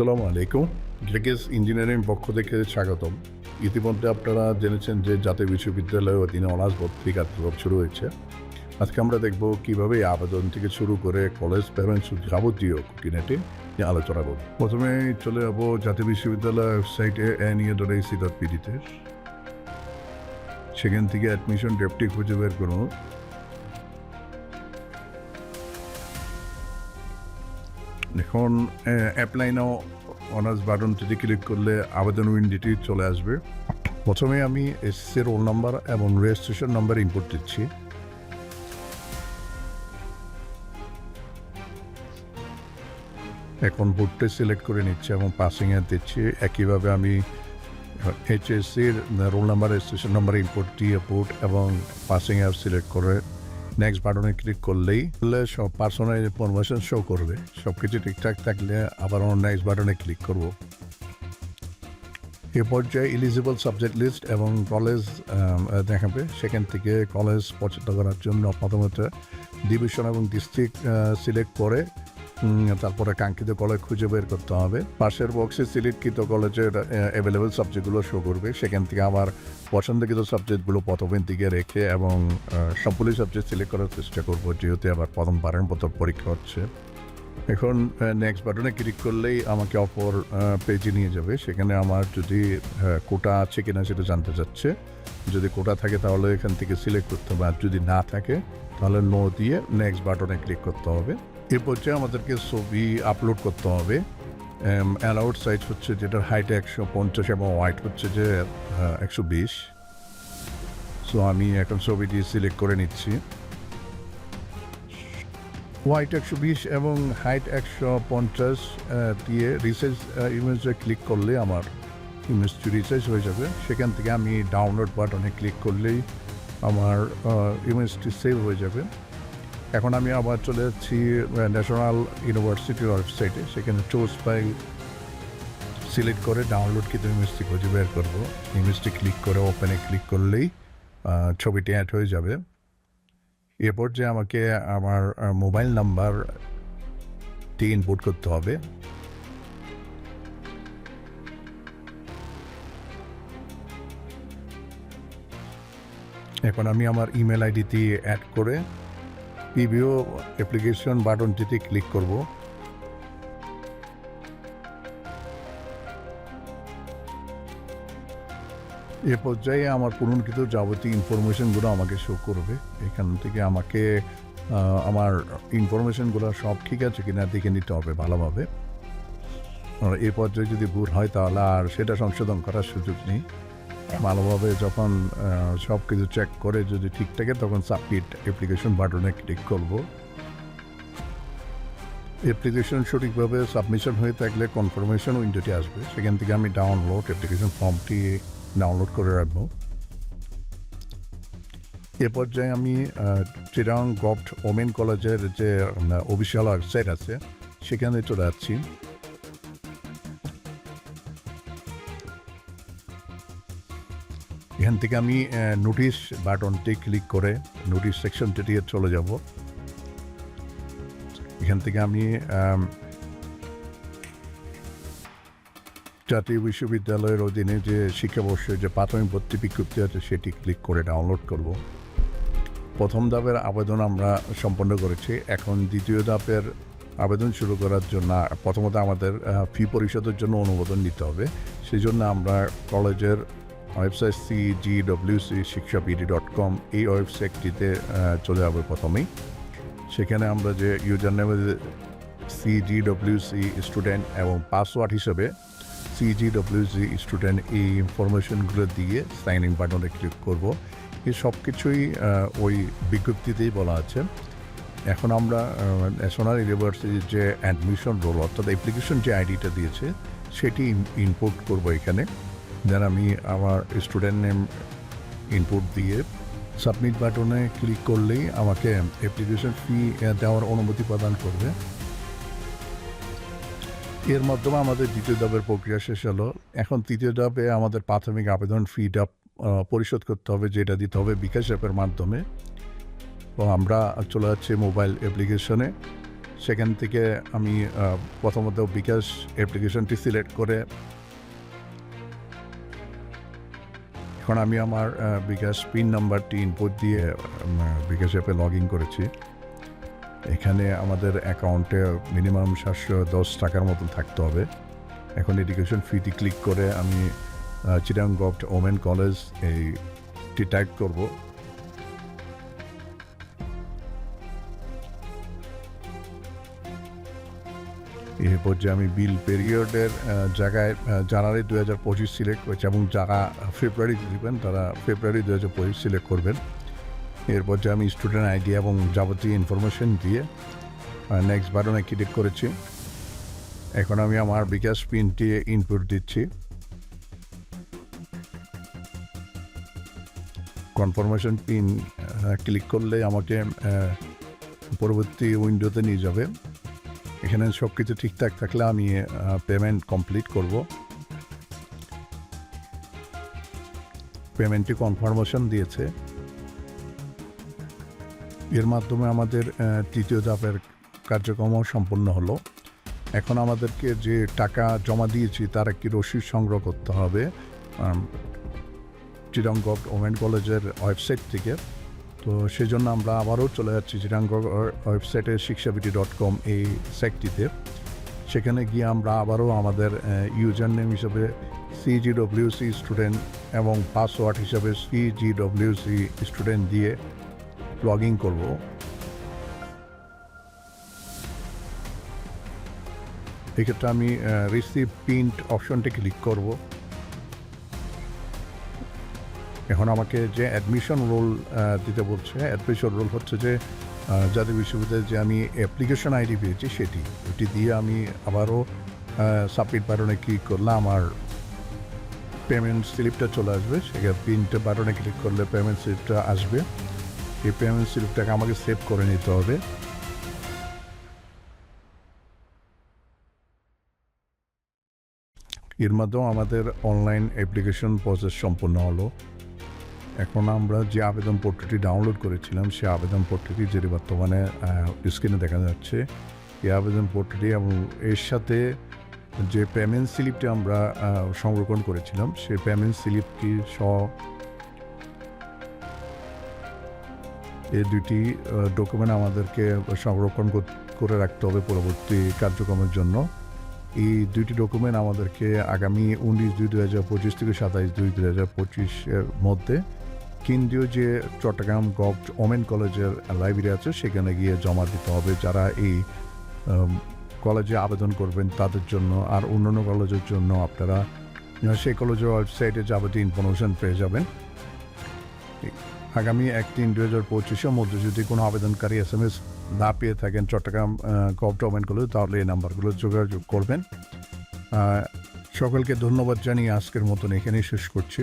সালামু আলাইকুম। গ্রেগেস ইঞ্জিনিয়ারিং পক্ষ থেকে স্বাগতম। ইতিমধ্যে আপনারা জেনেছেন যে জাতীয় বিশ্ববিদ্যালয়ের অধীনে অনার্স ভর্তি কার্যক্রম শুরু হয়েছে। আজকে আমরা দেখব কীভাবে আবেদন থেকে শুরু করে কলেজ প্যারেন্টস যাবতীয় খুঁটিনাটি নিয়ে আলোচনা করব। প্রথমে চলে যাব জাতীয় বিশ্ববিদ্যালয় ওয়েবসাইটে এন ইয়ে ডট এসি ডট পিডিতে সেখান থেকে অ্যাডমিশন ডেপটি খুঁজে বের করুন। এখন অ্যাপ্লাই নাও অনার্স বাটনটিতে ক্লিক করলে আবেদন উইন্ডোটি চলে আসবে। প্রথমে আমি এসএসসি রোল নাম্বার এবং রেজিস্ট্রেশন নাম্বার ইনপুট দিচ্ছি। এখন বোর্ডটা সিলেক্ট করে নিচ্ছি এবং পাসিংয়ে দিচ্ছি। একইভাবে আমি এইচএসসির roll number registration number input দিয়ে বোর্ড এবং পাসিং অ্যাপ সিলেক্ট করে নেক্সট বাটনে ক্লিক করলেই সব পার্সোনাল ইনফরমেশন শো করবে। সব কিছু ঠিকঠাক থাকলে আবার অন্য নেক্সট বাটনে ক্লিক করব। এ পর্যায়ে ইলিজিবল সাবজেক্ট লিস্ট এবং কলেজ দেখাবে। সেখান থেকে কলেজ পছন্দ করার জন্য প্রথমত ডিভিশন এবং ডিস্ট্রিক্ট সিলেক্ট করে তারপরে কাঙ্ক্ষিত কলেজ খুঁজে বের করতে হবে। পাশের বক্সে সিলেক্টকৃত কলেজের অ্যাভেলেবেল সাবজেক্টগুলো শো করবে। সেখান থেকে আমার পছন্দকৃত সাবজেক্টগুলো প্রথমের দিকে রেখে এবং সবগুলি সাবজেক্ট সিলেক্ট করার চেষ্টা করব, যেহেতু আবার প্রথমবারের মতো পরীক্ষা হচ্ছে। এখন নেক্সট বাটনে ক্লিক করলেই আমাকে অপর পেজে নিয়ে যাবে। সেখানে আমার যদি কোটা আছে কিনা সেটা জানতে চাচ্ছে। যদি কোটা থাকে তাহলে এখান থেকে সিলেক্ট করতে হবে। আর যদি না থাকে, তাহলে নো দিয়ে নেক্সট বাটনে ক্লিক করতে হবে। এর পর্যায়ে আমাদেরকে ছবি আপলোড করতে হবে। অ্যালাউড সাইজ হচ্ছে যেটার হাইট একশো পঞ্চাশ এবং ওয়াইট হচ্ছে যে একশো বিশ। সো আমি এখন ছবিটি সিলেক্ট করে নিচ্ছি। হোয়াইট একশো বিশ এবং হাইট একশো পঞ্চাশ দিয়ে রিসার্চ ইমেজে ক্লিক করলে আমার ইমেজটি রিসার্চ হয়ে যাবে। সেখান থেকে আমি ডাউনলোড বাটনে ক্লিক করলেই আমার ইমেজটি সেভ হয়ে যাবে। এখন আমি আবার চলে যাচ্ছি ন্যাশনাল ইউনিভার্সিটির ওয়েবসাইটে সেখানে চোজ ফাইল সিলেক্ট করে ডাউনলোড কিন্তু ইমেজটি খুঁজে বের করব। ইমেজটি ক্লিক করে ওপেনে ক্লিক করলেই ছবিটি অ্যাড হয়ে যাবে। এরপর যে আমাকে আমার মোবাইল নাম্বার টি ইনপুট করতে হবে। এখন আমি আমার ইমেল আইডিটি অ্যাড করে প্রিভিউ অ্যাপ্লিকেশন বাটনটিতে ক্লিক করব। এ পর্যায়ে আমার পূরণকৃত যাবতীয় ইনফরমেশনগুলো আমাকে শো করবে। এখান থেকে আমাকে আমার ইনফরমেশনগুলো সব ঠিক আছে কিনা দেখে নিতে হবে ভালোভাবে। এ পর্যায়ে যদি ভুল হয় তাহলে আর সেটা সংশোধন করার সুযোগ নেই। ভালোভাবে যখন সব কিছু চেক করে যদি ঠিক থাকে, তখন সাবমিট অ্যাপ্লিকেশন বাটনে ক্লিক করব। অ্যাপ্লিকেশন সঠিকভাবে সাবমিশন হয়ে থাকলে কনফার্মেশন উইন্ডোটি আসবে। সেখান থেকে আমি ডাউনলোড অ্যাপ্লিকেশন ফর্মটি ডাউনলোড করে রাখব। এ পর্যায়ে আমি চিরাং গভট ওমেন কলেজের যে অফিসিয়াল ওয়েবসাইট আছে, সেখানে চলে যাচ্ছি এখান থেকে আমি নোটিশ বাটনটি ক্লিক করে নোটিশ সেকশনটি দিয়ে চলে যাব। এখান থেকে আমি জাতীয় বিশ্ববিদ্যালয়ের অধীনে যে শিক্ষাবর্ষের যে প্রাথমিক ভর্তি বিজ্ঞপ্তি আছে সেটি ক্লিক করে ডাউনলোড করব। প্রথম ধাপের আবেদন আমরা সম্পন্ন করেছি। এখন দ্বিতীয় ধাপের আবেদন শুরু করার জন্য প্রথমত আমাদের ফি পরিশোধের জন্য অনুমোদন নিতে হবে। সেই জন্য আমরা কলেজের ওয়েবসাইট সি জি সি শিক্ষাপিডি ডট কম এই ওয়েবসাইটটিতে চলে যাবে প্রথমেই। সেখানে আমরা যে ইউজার নেমে C G W C student এবং পাসওয়ার্ড হিসেবে C G W C student এই ইনফরমেশনগুলো দিয়ে সাইন ইন বাটনে ক্লিক করব। এই সব কিছুই ওই বিজ্ঞপ্তিতেই বলা আছে। এখন আমরা ন্যাশনাল ইউনিভার্সিটির যে অ্যাডমিশন রোল অর্থাৎ অ্যাপ্লিকেশন যে আইডিটা দিয়েছে, সেটি ইনপুট করব এখানে। দেন আমি আমার স্টুডেন্ট নেম ইনপুট দিয়ে সাবমিট বাটনে ক্লিক করলেই আমাকে অ্যাপ্লিকেশন ফি দেওয়ার অনুমতি প্রদান করবে। এর মাধ্যমে আমাদের দ্বিতীয় ধাপের প্রক্রিয়া শেষ হলো। এখন তৃতীয় ধাপে আমাদের প্রাথমিক আবেদন ফিটা পরিশোধ করতে হবে, যেটা দিতে হবে বিকাশ অ্যাপের মাধ্যমে। তো আমরা চলে যাচ্ছি মোবাইল অ্যাপ্লিকেশনে সেখান থেকে আমি প্রথমত বিকাশ অ্যাপ্লিকেশনটি সিলেক্ট করে এখন আমি আমার বিকাশ পিন নাম্বারটি ইনপুট দিয়ে বিকাশ অ্যাপে লগ ইন করেছি। এখানে আমাদের অ্যাকাউন্টে মিনিমাম সাতশো দশ টাকার মতন থাকতে হবে। এখন এডুকেশন ফিটি ক্লিক করে আমি চিরাং গভট ওমেন কলেজ এইটি টাইপ করব। এই পর্যায়ে আমি বিল পেরিয়ডের জায়গায় জানুয়ারি দু হাজার পঁচিশ সিলেক্ট করেছি এবং যারা ফেব্রুয়ারিতে দেবেন, তারা ফেব্রুয়ারি দু হাজার পঁচিশ সিলেক্ট করবেন। এরপর যে আমি স্টুডেন্ট আইডি এবং যাবতীয় ইনফরমেশন দিয়ে নেক্সট বাটনে ক্লিক করেছি। এখন আমি আমার বিকাশ পিনটি ইনপুট দিচ্ছি। কনফার্মেশন পিন ক্লিক করলে আমাকে পরবর্তী উইন্ডোতে নিয়ে যাবে। এখানে সব কিছু ঠিকঠাক থাকলে আমি পেমেন্ট কমপ্লিট করব। পেমেন্টটি কনফার্মেশন দিয়েছে। এর মাধ্যমে আমাদের তৃতীয় ধাপের কার্যক্রম সম্পন্ন হলো। এখন আমাদেরকে যে টাকা জমা দিয়েছি, তার একটি রসিদ সংগ্রহ করতে হবে চিরাঙ্গভ ওমেন কলেজের ওয়েবসাইট থেকে। তো সেই জন্য আমরা আবারও চলে যাচ্ছি চিরাঙ্গভ ওয়েবসাইটে শিক্ষাবিটি ডট কম এই সাইটটিতে। সেখানে গিয়ে আমরা আবারও আমাদের ইউজার নেম হিসাবে হিসেবে সিজিডব্লিউসি স্টুডেন্ট এবং পাসওয়ার্ড হিসাবে সিজিডব্লিউসি স্টুডেন্ট দিয়ে লগ ইন করব। এক্ষেত্রে আমি রিসিভ প্রিন্ট অপশনটি ক্লিক করব। এখন আমাকে যে অ্যাডমিশন রোল দিতে বলছে অ্যাডমিশন রোল হচ্ছে যে জাতীয় বিশ্ববিদ্যালয়ে যে আমি অ্যাপ্লিকেশন আইডি পেয়েছি সেটি। ওটি দিয়ে আমি আবারও সাবমিট বাটনে ক্লিক করলে আমার পেমেন্ট স্লিপটা চলে আসবে। সেখানে প্রিন্ট বাটনে ক্লিক করলে পেমেন্ট স্লিপটা আসবে। এই পেমেন্ট স্লিপটাকে আমাকে সেভ করে নিতে হবে। এর মাধ্যমে আমাদের অনলাইন অ্যাপ্লিকেশন প্রসেস সম্পন্ন হলো। এখন আমরা যে আবেদন পত্রটি ডাউনলোড করেছিলাম, সেই আবেদন পত্রটি যেটি বর্তমানে স্ক্রিনে দেখা যাচ্ছে, এই আবেদন পত্রটি এবং এর সাথে যে পেমেন্ট স্লিপটি আমরা সংরক্ষণ করেছিলাম, সেই পেমেন্ট স্লিপটি সহ এই দুটি ডকুমেন্ট আমাদেরকে সংরক্ষণ করে রাখতে হবে পরবর্তী কার্যক্রমের জন্য। এই দুইটি ডকুমেন্ট আমাদেরকে আগামী উনিশ দুই দু হাজার পঁচিশ থেকে সাতাইশ দুই দু হাজার পঁচিশের মধ্যে কেন্দ্রীয় যে চট্টগ্রাম গভ ওমেন কলেজের লাইব্রেরি আছে, সেখানে গিয়ে জমা দিতে হবে। যারা এই কলেজে আবেদন করবেন তাদের জন্য আর অন্যান্য কলেজের জন্য আপনারা সেই কলেজের ওয়েবসাইটে যাবতীয় ইনফরমেশন পেয়ে যাবেন। আগামী এক তিন দুই হাজার পঁচিশের মধ্যে যদি কোনো আবেদনকারী এস এম এস না পেয়ে থাকেন চট্টগ্রাম কলেজ, তাহলে এই নাম্বারগুলো যোগাযোগ করবেন। সকলকে ধন্যবাদ জানিয়ে আজকের মতন এখানেই শেষ করছি।